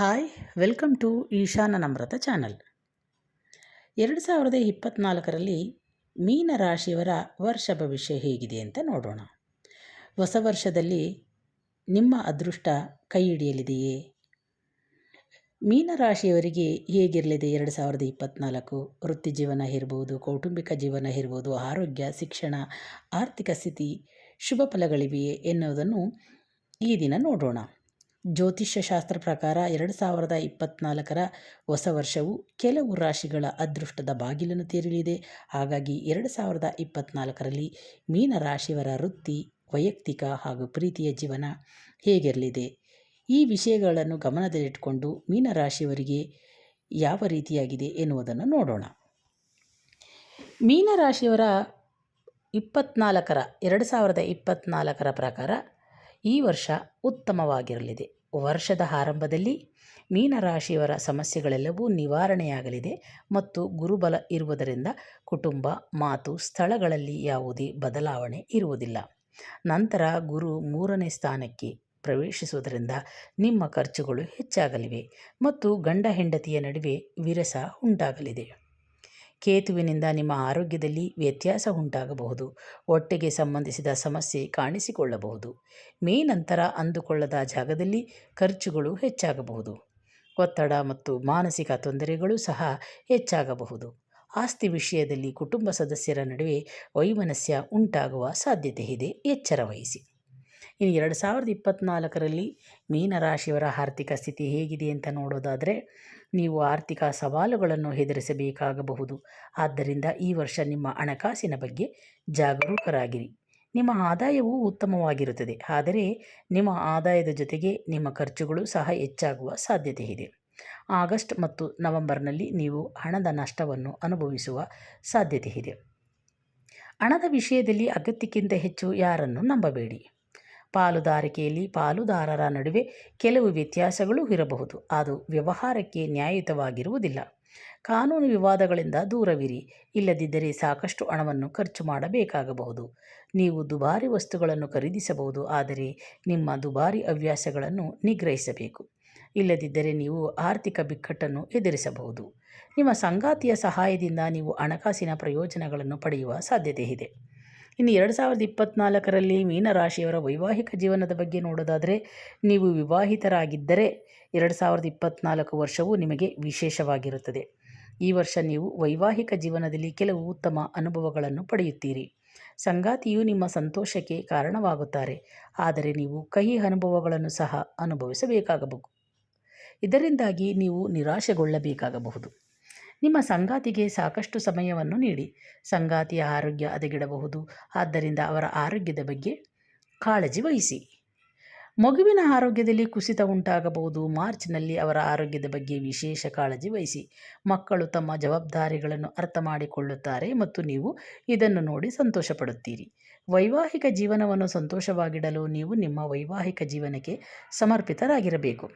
Hi, welcome to Eshana Namrata channel. ಎರಡು ಸಾವಿರದ ಮೀನ ರಾಶಿಯವರ ವರ್ಷ ಭವಿಷ್ಯ ಹೇಗಿದೆ ಅಂತ ನೋಡೋಣ. ಹೊಸ ವರ್ಷದಲ್ಲಿ ನಿಮ್ಮ ಅದೃಷ್ಟ ಕೈ ಹಿಡಿಯಲಿದೆಯೇ? ಮೀನರಾಶಿಯವರಿಗೆ ಹೇಗಿರಲಿದೆ ಎರಡು ಸಾವಿರದ ಇಪ್ಪತ್ತ್ನಾಲ್ಕು ವೃತ್ತಿ ಜೀವನ ಇರ್ಬೋದು, ಕೌಟುಂಬಿಕ ಜೀವನ ಇರ್ಬೋದು, ಆರೋಗ್ಯ, ಶಿಕ್ಷಣ, ಆರ್ಥಿಕ ಸ್ಥಿತಿ ಶುಭ ಫಲಗಳಿವೆಯೇ ಎನ್ನುವುದನ್ನು ಈ ದಿನ ನೋಡೋಣ. ಜ್ಯೋತಿಷ್ಯ ಶಾಸ್ತ್ರ ಪ್ರಕಾರ ಎರಡು ಸಾವಿರದ ಇಪ್ಪತ್ನಾಲ್ಕರ ಹೊಸ ವರ್ಷವು ಕೆಲವು ರಾಶಿಗಳ ಅದೃಷ್ಟದ ಬಾಗಿಲನ್ನು ತೆರಳಿದೆ ಹಾಗಾಗಿ ಎರಡು ಸಾವಿರದ ಇಪ್ಪತ್ನಾಲ್ಕರಲ್ಲಿ ಮೀನ ರಾಶಿಯವರ ವೃತ್ತಿ, ವೈಯಕ್ತಿಕ ಹಾಗೂ ಪ್ರೀತಿಯ ಜೀವನ ಹೇಗಿರಲಿದೆ? ಈ ವಿಷಯಗಳನ್ನು ಗಮನದಲ್ಲಿಟ್ಟುಕೊಂಡು ಮೀನರಾಶಿಯವರಿಗೆ ಯಾವ ರೀತಿಯಾಗಿದೆ ಎನ್ನುವುದನ್ನು ನೋಡೋಣ. ಮೀನರಾಶಿಯವರ ಇಪ್ಪತ್ನಾಲ್ಕರ, ಎರಡು ಸಾವಿರದ ಇಪ್ಪತ್ತ್ನಾಲ್ಕರ ಪ್ರಕಾರ ಈ ವರ್ಷ ಉತ್ತಮವಾಗಿರಲಿದೆ. ವರ್ಷದ ಆರಂಭದಲ್ಲಿ ಮೀನರಾಶಿಯವರ ಸಮಸ್ಯೆಗಳೆಲ್ಲವೂ ನಿವಾರಣೆಯಾಗಲಿದೆ ಮತ್ತು ಗುರುಬಲ ಇರುವುದರಿಂದ ಕುಟುಂಬ, ಮಾತು, ಸ್ಥಳಗಳಲ್ಲಿ ಯಾವುದೇ ಬದಲಾವಣೆ ಇರುವುದಿಲ್ಲ. ನಂತರ ಗುರು ಮೂರನೇ ಸ್ಥಾನಕ್ಕೆ ಪ್ರವೇಶಿಸುವುದರಿಂದ ನಿಮ್ಮ ಖರ್ಚುಗಳು ಹೆಚ್ಚಾಗಲಿವೆ ಮತ್ತು ಗಂಡ ಹೆಂಡತಿಯ ನಡುವೆ ವಿರಸ ಉಂಟಾಗಲಿದೆ. ಕೇತುವಿನಿಂದ ನಿಮ್ಮ ಆರೋಗ್ಯದಲ್ಲಿ ವ್ಯತ್ಯಾಸ ಉಂಟಾಗಬಹುದು. ಹೊಟ್ಟೆಗೆ ಸಂಬಂಧಿಸಿದ ಸಮಸ್ಯೆ ಕಾಣಿಸಿಕೊಳ್ಳಬಹುದು. ಮೇ ನಂತರ ಅಂದುಕೊಳ್ಳದ ಜಾಗದಲ್ಲಿ ಖರ್ಚುಗಳು ಹೆಚ್ಚಾಗಬಹುದು. ಒತ್ತಡ ಮತ್ತು ಮಾನಸಿಕ ತೊಂದರೆಗಳು ಸಹ ಹೆಚ್ಚಾಗಬಹುದು. ಆಸ್ತಿ ವಿಷಯದಲ್ಲಿ ಕುಟುಂಬ ಸದಸ್ಯರ ನಡುವೆ ವೈಮನಸ್ಯ ಉಂಟಾಗುವ ಸಾಧ್ಯತೆ ಇದೆ ಎಚ್ಚರ ವಹಿಸಿ. ಇನ್ನು ಎರಡು ಸಾವಿರದ ಇಪ್ಪತ್ತ್ನಾಲ್ಕರಲ್ಲಿ ಮೀನರಾಶಿಯವರ ಆರ್ಥಿಕ ಸ್ಥಿತಿ ಹೇಗಿದೆ ಅಂತ ನೋಡೋದಾದರೆ, ನೀವು ಆರ್ಥಿಕ ಸವಾಲುಗಳನ್ನು ಎದುರಿಸಬೇಕಾಗಬಹುದು. ಆದ್ದರಿಂದ ಈ ವರ್ಷ ನಿಮ್ಮ ಹಣಕಾಸಿನ ಬಗ್ಗೆ ಜಾಗರೂಕರಾಗಿರಿ. ನಿಮ್ಮ ಆದಾಯವು ಉತ್ತಮವಾಗಿರುತ್ತದೆ. ಆದರೆ, ನಿಮ್ಮ ಆದಾಯದ ಜೊತೆಗೆ ನಿಮ್ಮ ಖರ್ಚುಗಳು ಸಹ ಹೆಚ್ಚಾಗುವ ಸಾಧ್ಯತೆ ಇದೆ. ಆಗಸ್ಟ್ ಮತ್ತು ನವೆಂಬರ್ನಲ್ಲಿ ನೀವು ಹಣದ ನಷ್ಟವನ್ನು ಅನುಭವಿಸುವ ಸಾಧ್ಯತೆ ಇದೆ. ಹಣದ ವಿಷಯದಲ್ಲಿ ಅಗತ್ಯಕ್ಕಿಂತ ಹೆಚ್ಚು ಯಾರನ್ನು ನಂಬಬೇಡಿ. ಪಾಲುದಾರಿಕೆಯಲ್ಲಿ ಪಾಲುದಾರರ ನಡುವೆ ಕೆಲವು ವ್ಯತ್ಯಾಸಗಳು ಇರಬಹುದು. ಅದು ವ್ಯವಹಾರಕ್ಕೆ ನ್ಯಾಯಯುತವಾಗಿರುವುದಿಲ್ಲ. ಕಾನೂನು ವಿವಾದಗಳಿಂದ ದೂರವಿರಿ. ಇಲ್ಲದಿದ್ದರೆ ಸಾಕಷ್ಟು ಹಣವನ್ನು ಖರ್ಚು ಮಾಡಬೇಕಾಗಬಹುದು. ನೀವು ದುಬಾರಿ ವಸ್ತುಗಳನ್ನು ಖರೀದಿಸಬಹುದು. ಆದರೆ ನಿಮ್ಮ ದುಬಾರಿ ಹವ್ಯಾಸಗಳನ್ನು ನಿಗ್ರಹಿಸಬೇಕು. ಇಲ್ಲದಿದ್ದರೆ ನೀವು ಆರ್ಥಿಕ ಬಿಕ್ಕಟ್ಟನ್ನು ಎದುರಿಸಬಹುದು. ನಿಮ್ಮ ಸಂಗಾತಿಯ ಸಹಾಯದಿಂದ ನೀವು ಹಣಕಾಸಿನ ಪ್ರಯೋಜನಗಳನ್ನು ಪಡೆಯುವ ಸಾಧ್ಯತೆ ಇದೆ ಇನ್ನು ಎರಡು ಸಾವಿರದ ಇಪ್ಪತ್ತ್ನಾಲ್ಕರಲ್ಲಿ ಮೀನರಾಶಿಯವರ ವೈವಾಹಿಕ ಜೀವನದ ಬಗ್ಗೆ ನೋಡೋದಾದರೆ, ನೀವು ವಿವಾಹಿತರಾಗಿದ್ದರೆ ಎರಡು ಸಾವಿರದ ಇಪ್ಪತ್ತ್ನಾಲ್ಕು ವರ್ಷವು ನಿಮಗೆ ವಿಶೇಷವಾಗಿರುತ್ತದೆ. ಈ ವರ್ಷ ನೀವು ವೈವಾಹಿಕ ಜೀವನದಲ್ಲಿ ಕೆಲವು ಉತ್ತಮ ಅನುಭವಗಳನ್ನು ಪಡೆಯುತ್ತೀರಿ. ಸಂಗಾತಿಯು ನಿಮ್ಮ ಸಂತೋಷಕ್ಕೆ ಕಾರಣವಾಗುತ್ತಾರೆ. ಆದರೆ ನೀವು ಕಹಿ ಅನುಭವಗಳನ್ನು ಸಹ ಅನುಭವಿಸಬೇಕಾಗಬಹುದು. ಇದರಿಂದಾಗಿ ನೀವು ನಿರಾಶೆಗೊಳ್ಳಬೇಕಾಗಬಹುದು. ನಿಮ್ಮ ಸಂಗಾತಿಗೆ ಸಾಕಷ್ಟು ಸಮಯವನ್ನು ನೀಡಿ. ಸಂಗಾತಿಯ ಆರೋಗ್ಯ ಹದಗೆಡಬಹುದು. ಆದ್ದರಿಂದ ಅವರ ಆರೋಗ್ಯದ ಬಗ್ಗೆ ಕಾಳಜಿ ವಹಿಸಿ. ಮಗುವಿನ ಆರೋಗ್ಯದಲ್ಲಿ ಕುಸಿತ ಉಂಟಾಗಬಹುದು. ಮಾರ್ಚ್ನಲ್ಲಿ ಅವರ ಆರೋಗ್ಯದ ಬಗ್ಗೆ ವಿಶೇಷ ಕಾಳಜಿ ವಹಿಸಿ. ಮಕ್ಕಳು ತಮ್ಮ ಜವಾಬ್ದಾರಿಗಳನ್ನು ಅರ್ಥ ಮಾಡಿಕೊಳ್ಳುತ್ತಾರೆ ಮತ್ತು ನೀವು ಇದನ್ನು ನೋಡಿ ಸಂತೋಷಪಡುತ್ತೀರಿ. ವೈವಾಹಿಕ ಜೀವನವನ್ನು ಸಂತೋಷವಾಗಿಡಲು ನೀವು ನಿಮ್ಮ ವೈವಾಹಿಕ ಜೀವನಕ್ಕೆ ಸಮರ್ಪಿತರಾಗಿರಬೇಕು.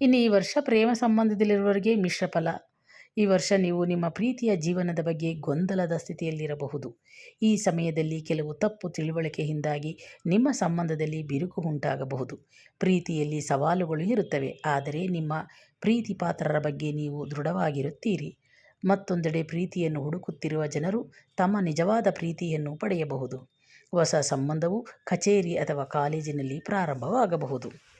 ಇನ್ನು ಈ ವರ್ಷ ಪ್ರೇಮ ಸಂಬಂಧದಲ್ಲಿರುವವರಿಗೆ ಮಿಶ್ರ ಫಲ ಈ ವರ್ಷ ನೀವು ನಿಮ್ಮ ಪ್ರೀತಿಯ ಜೀವನದ ಬಗ್ಗೆ ಗೊಂದಲದ ಸ್ಥಿತಿಯಲ್ಲಿರಬಹುದು. ಈ ಸಮಯದಲ್ಲಿ ಕೆಲವು ತಪ್ಪು ತಿಳುವಳಿಕೆಯಿಂದಾಗಿ ನಿಮ್ಮ ಸಂಬಂಧದಲ್ಲಿ ಬಿರುಕು ಉಂಟಾಗಬಹುದು. ಪ್ರೀತಿಯಲ್ಲಿ ಸವಾಲುಗಳು ಇರುತ್ತವೆ, ಆದರೆ ನಿಮ್ಮ ಪ್ರೀತಿ ಪಾತ್ರರ ಬಗ್ಗೆ ನೀವು ದೃಢವಾಗಿರುತ್ತೀರಿ. ಮತ್ತೊಂದೆಡೆ ಪ್ರೀತಿಯನ್ನು ಹುಡುಕುತ್ತಿರುವ ಜನರು ತಮ್ಮ ನಿಜವಾದ ಪ್ರೀತಿಯನ್ನು ಪಡೆಯಬಹುದು. ಹೊಸ ಸಂಬಂಧವು ಕಚೇರಿ ಅಥವಾ ಕಾಲೇಜಿನಲ್ಲಿ ಪ್ರಾರಂಭವಾಗಬಹುದು.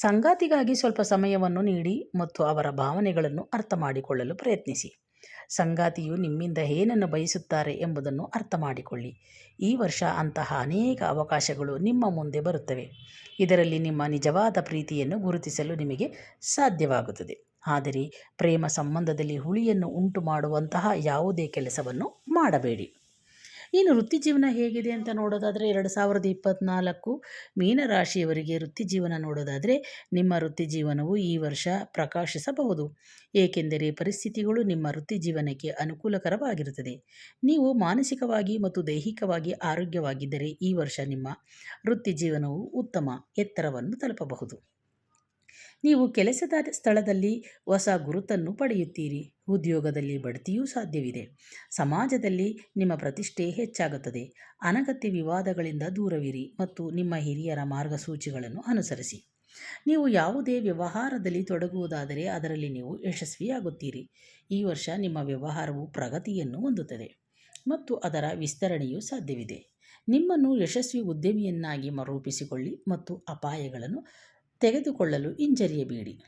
ಸಂಗಾತಿಗಾಗಿ ಸ್ವಲ್ಪ ಸಮಯವನ್ನು ನೀಡಿ ಮತ್ತು ಅವರ ಭಾವನೆಗಳನ್ನು ಅರ್ಥ ಮಾಡಿಕೊಳ್ಳಲು ಪ್ರಯತ್ನಿಸಿ. ಸಂಗಾತಿಯು ನಿಮ್ಮಿಂದ ಏನನ್ನು ಬಯಸುತ್ತಾರೆ ಎಂಬುದನ್ನು ಅರ್ಥ ಮಾಡಿಕೊಳ್ಳಿ. ಈ ವರ್ಷ ಅಂತಹ ಅನೇಕ ಅವಕಾಶಗಳು ನಿಮ್ಮ ಮುಂದೆ ಬರುತ್ತವೆ. ಇದರಲ್ಲಿ ನಿಮ್ಮ ನಿಜವಾದ ಪ್ರೀತಿಯನ್ನು ಗುರುತಿಸಲು ನಿಮಗೆ ಸಾಧ್ಯವಾಗುತ್ತದೆ. ಆದರೆ ಪ್ರೇಮ ಸಂಬಂಧದಲ್ಲಿ ಹುಳಿಯನ್ನು ಉಂಟು ಮಾಡುವಂತಹ ಯಾವುದೇ ಕೆಲಸವನ್ನು ಮಾಡಬೇಡಿ. ಇನ್ನು ವೃತ್ತಿ ಜೀವನ ಹೇಗಿದೆ ಅಂತ ನೋಡೋದಾದರೆ ಎರಡು ಸಾವಿರದ ಇಪ್ಪತ್ತ್ನಾಲ್ಕು ಮೀನರಾಶಿಯವರಿಗೆ ವೃತ್ತಿ ಜೀವನ ನೋಡೋದಾದರೆ ನಿಮ್ಮ ವೃತ್ತಿ ಜೀವನವು ಈ ವರ್ಷ ಪ್ರಕಾಶಿಸಬಹುದು. ಏಕೆಂದರೆ ಪರಿಸ್ಥಿತಿಗಳು ನಿಮ್ಮ ವೃತ್ತಿ ಜೀವನಕ್ಕೆ ಅನುಕೂಲಕರವಾಗಿರುತ್ತದೆ. ನೀವು ಮಾನಸಿಕವಾಗಿ ಮತ್ತು ದೈಹಿಕವಾಗಿ ಆರೋಗ್ಯವಾಗಿದ್ದರೆ ಈ ವರ್ಷ ನಿಮ್ಮ ವೃತ್ತಿ ಜೀವನವು ಉತ್ತಮ ಎತ್ತರವನ್ನು ತಲುಪಬಹುದು. ನೀವು ಕೆಲಸದ ಸ್ಥಳದಲ್ಲಿ ಹೊಸ ಗುರುತನ್ನು ಪಡೆಯುತ್ತೀರಿ. ಉದ್ಯೋಗದಲ್ಲಿ ಬಡ್ತಿಯೂ ಸಾಧ್ಯವಿದೆ. ಸಮಾಜದಲ್ಲಿ ನಿಮ್ಮ ಪ್ರತಿಷ್ಠೆ ಹೆಚ್ಚಾಗುತ್ತದೆ. ಅನಗತ್ಯ ವಿವಾದಗಳಿಂದ ದೂರವಿರಿ ಮತ್ತು ನಿಮ್ಮ ಹಿರಿಯರ ಮಾರ್ಗಸೂಚಿಗಳನ್ನು ಅನುಸರಿಸಿ. ನೀವು ಯಾವುದೇ ವ್ಯವಹಾರದಲ್ಲಿ ತೊಡಗುವುದಾದರೆ ಅದರಲ್ಲಿ ನೀವು ಯಶಸ್ವಿಯಾಗುತ್ತೀರಿ. ಈ ವರ್ಷ ನಿಮ್ಮ ವ್ಯವಹಾರವು ಪ್ರಗತಿಯನ್ನು ಹೊಂದುತ್ತದೆ ಮತ್ತು ಅದರ ವಿಸ್ತರಣೆಯೂ ಸಾಧ್ಯವಿದೆ. ನಿಮ್ಮನ್ನು ಯಶಸ್ವಿ ಉದ್ಯಮಿಯನ್ನಾಗಿ ರೂಪಿಸಿಕೊಳ್ಳಿ ಮತ್ತು ಅಪಾಯಗಳನ್ನು ತೆಗೆದುಕೊಳ್ಳಲು ಹಿಂಜರಿಯಬೇಡಿ.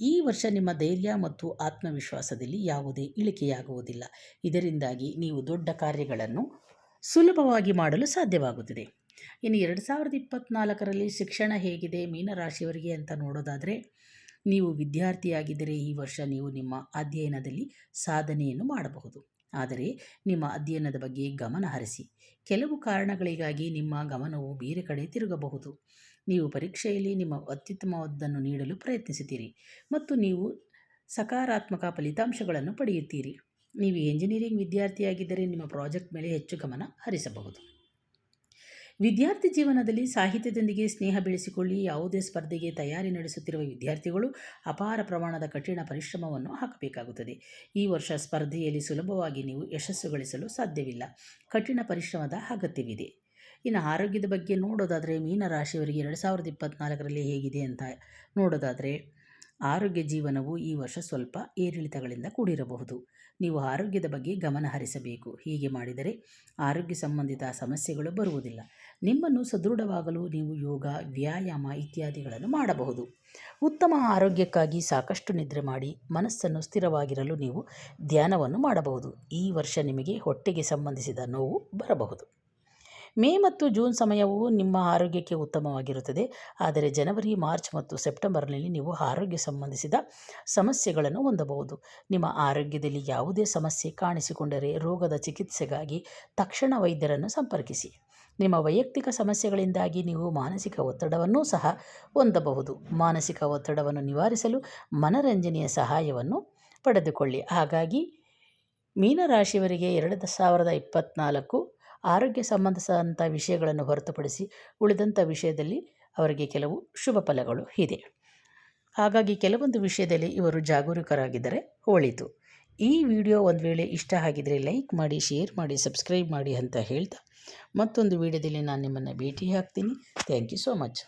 ಈ ವರ್ಷ ನಿಮ್ಮ ಧೈರ್ಯ ಮತ್ತು ಆತ್ಮವಿಶ್ವಾಸದಲ್ಲಿ ಯಾವುದೇ ಇಳಿಕೆಯಾಗುವುದಿಲ್ಲ. ಇದರಿಂದಾಗಿ ನೀವು ದೊಡ್ಡ ಕಾರ್ಯಗಳನ್ನು ಸುಲಭವಾಗಿ ಮಾಡಲು ಸಾಧ್ಯವಾಗುತ್ತದೆ. ಇನ್ನು ಎರಡು ಸಾವಿರದ ಇಪ್ಪತ್ತ್ನಾಲ್ಕರಲ್ಲಿ ಶಿಕ್ಷಣ ಹೇಗಿದೆ, ಮೀನರಾಶಿಯವರಿಗೆ ಅಂತ ನೋಡೋದಾದರೆ, ನೀವು ವಿದ್ಯಾರ್ಥಿಯಾಗಿದ್ದರೆ ಈ ವರ್ಷ ನೀವು ನಿಮ್ಮ ಅಧ್ಯಯನದಲ್ಲಿ ಸಾಧನೆಯನ್ನು ಮಾಡಬಹುದು. ಆದರೆ ನಿಮ್ಮ ಅಧ್ಯಯನದ ಬಗ್ಗೆ ಗಮನ ಹರಿಸಿ. ಕೆಲವು ಕಾರಣಗಳಿಗಾಗಿ ನಿಮ್ಮ ಗಮನವು ಬೇರೆ ಕಡೆ ತಿರುಗಬಹುದು. ನೀವು ಪರೀಕ್ಷೆಯಲ್ಲಿ ನಿಮ್ಮ ಅತ್ಯುತ್ತಮವಾದದ್ದನ್ನು ನೀಡಲು ಪ್ರಯತ್ನಿಸುತ್ತೀರಿ ಮತ್ತು ನೀವು ಸಕಾರಾತ್ಮಕ ಫಲಿತಾಂಶಗಳನ್ನು ಪಡೆಯುತ್ತೀರಿ. ನೀವು ಎಂಜಿನಿಯರಿಂಗ್ ವಿದ್ಯಾರ್ಥಿಯಾಗಿದ್ದರೆ ನಿಮ್ಮ ಪ್ರಾಜೆಕ್ಟ್ ಮೇಲೆ ಹೆಚ್ಚು ಗಮನ ಹರಿಸಬಹುದು. ವಿದ್ಯಾರ್ಥಿ ಜೀವನದಲ್ಲಿ ಸಾಹಿತ್ಯದೊಂದಿಗೆ ಸ್ನೇಹ ಬೆಳೆಸಿಕೊಳ್ಳಿ. ಯಾವುದೇ ಸ್ಪರ್ಧೆಗೆ ತಯಾರಿ ನಡೆಸುತ್ತಿರುವ ವಿದ್ಯಾರ್ಥಿಗಳು ಅಪಾರ ಪ್ರಮಾಣದ ಕಠಿಣ ಪರಿಶ್ರಮವನ್ನು ಹಾಕಬೇಕಾಗುತ್ತದೆ. ಈ ವರ್ಷ ಸ್ಪರ್ಧೆಯಲ್ಲಿ ಸುಲಭವಾಗಿ ನೀವು ಯಶಸ್ಸು ಗಳಿಸಲು ಸಾಧ್ಯವಿಲ್ಲ. ಕಠಿಣ ಪರಿಶ್ರಮದ ಅಗತ್ಯವಿದೆ. ಇನ್ನು ಆರೋಗ್ಯದ ಬಗ್ಗೆ ನೋಡೋದಾದರೆ ಮೀನರಾಶಿಯವರಿಗೆ ಎರಡು ಸಾವಿರದ ಇಪ್ಪತ್ತ್ನಾಲ್ಕರಲ್ಲಿ ಹೇಗಿದೆ ಅಂತ ನೋಡೋದಾದರೆ ಆರೋಗ್ಯ ಜೀವನವು ಈ ವರ್ಷ ಸ್ವಲ್ಪ ಏರಿಳಿತಗಳಿಂದ ಕೂಡಿರಬಹುದು. ನೀವು ಆರೋಗ್ಯದ ಬಗ್ಗೆ ಗಮನ ಹರಿಸಬೇಕು. ಹೀಗೆ ಮಾಡಿದರೆ ಆರೋಗ್ಯ ಸಂಬಂಧಿತ ಸಮಸ್ಯೆಗಳು ಬರುವುದಿಲ್ಲ. ನಿಮ್ಮನ್ನು ಸದೃಢವಾಗಲು ನೀವು ಯೋಗ, ವ್ಯಾಯಾಮ ಇತ್ಯಾದಿಗಳನ್ನು ಮಾಡಬಹುದು. ಉತ್ತಮ ಆರೋಗ್ಯಕ್ಕಾಗಿ ಸಾಕಷ್ಟು ನಿದ್ರೆ ಮಾಡಿ ಮನಸ್ಸನ್ನು ಸ್ಥಿರವಾಗಿರಲು ನೀವು ಧ್ಯಾನವನ್ನು ಮಾಡಬಹುದು. ಈ ವರ್ಷ ನಿಮಗೆ ಹೊಟ್ಟೆಗೆ ಸಂಬಂಧಿಸಿದ ನೋವು ಬರಬಹುದು. ಮೇ ಮತ್ತು ಜೂನ್ ಸಮಯವು ನಿಮ್ಮ ಆರೋಗ್ಯಕ್ಕೆ ಉತ್ತಮವಾಗಿರುತ್ತದೆ. ಆದರೆ ಜನವರಿ, ಮಾರ್ಚ್ ಮತ್ತು ಸೆಪ್ಟೆಂಬರ್ನಲ್ಲಿ ನೀವು ಆರೋಗ್ಯ ಸಂಬಂಧಿಸಿದ ಸಮಸ್ಯೆಗಳನ್ನು ಹೊಂದಬಹುದು. ನಿಮ್ಮ ಆರೋಗ್ಯದಲ್ಲಿ ಯಾವುದೇ ಸಮಸ್ಯೆ ಕಾಣಿಸಿಕೊಂಡರೆ ರೋಗದ ಚಿಕಿತ್ಸೆಗಾಗಿ ತಕ್ಷಣ ವೈದ್ಯರನ್ನು ಸಂಪರ್ಕಿಸಿ. ನಿಮ್ಮ ವೈಯಕ್ತಿಕ ಸಮಸ್ಯೆಗಳಿಂದಾಗಿ ನೀವು ಮಾನಸಿಕ ಒತ್ತಡವನ್ನು ಸಹ ಹೊಂದಬಹುದು. ಮಾನಸಿಕ ಒತ್ತಡವನ್ನು ನಿವಾರಿಸಲು ಮನರಂಜನೆಯ ಸಹಾಯವನ್ನು ಪಡೆದುಕೊಳ್ಳಿ. ಹಾಗಾಗಿ ಮೀನರಾಶಿಯವರಿಗೆ ಎರಡು ಸಾವಿರದ ಇಪ್ಪತ್ತ್ನಾಲ್ಕು ಆರೋಗ್ಯ ಸಂಬಂಧಿಸಿದಂಥ ವಿಷಯಗಳನ್ನು ಹೊರತುಪಡಿಸಿ ಉಳಿದಂಥ ವಿಷಯದಲ್ಲಿ ಅವರಿಗೆ ಕೆಲವು ಶುಭ ಫಲಗಳು ಇದೆ. ಹಾಗಾಗಿ ಕೆಲವೊಂದು ವಿಷಯದಲ್ಲಿ ಇವರು ಜಾಗರೂಕರಾಗಿದ್ದರೆ ಒಳಿತು. ಈ ವಿಡಿಯೋ ಒಂದು ವೇಳೆ ಇಷ್ಟ ಆಗಿದರೆ ಲೈಕ್ ಮಾಡಿ, ಶೇರ್ ಮಾಡಿ, ಸಬ್ಸ್ಕ್ರೈಬ್ ಮಾಡಿ ಅಂತ ಹೇಳ್ತಾ ಮತ್ತೊಂದು ವಿಡಿಯೋದಲ್ಲಿ ನಾನು ನಿಮ್ಮನ್ನು ಭೇಟಿ ಹಾಕ್ತೀನಿ ಥ್ಯಾಂಕ್ ಯು ಸೋ ಮಚ್.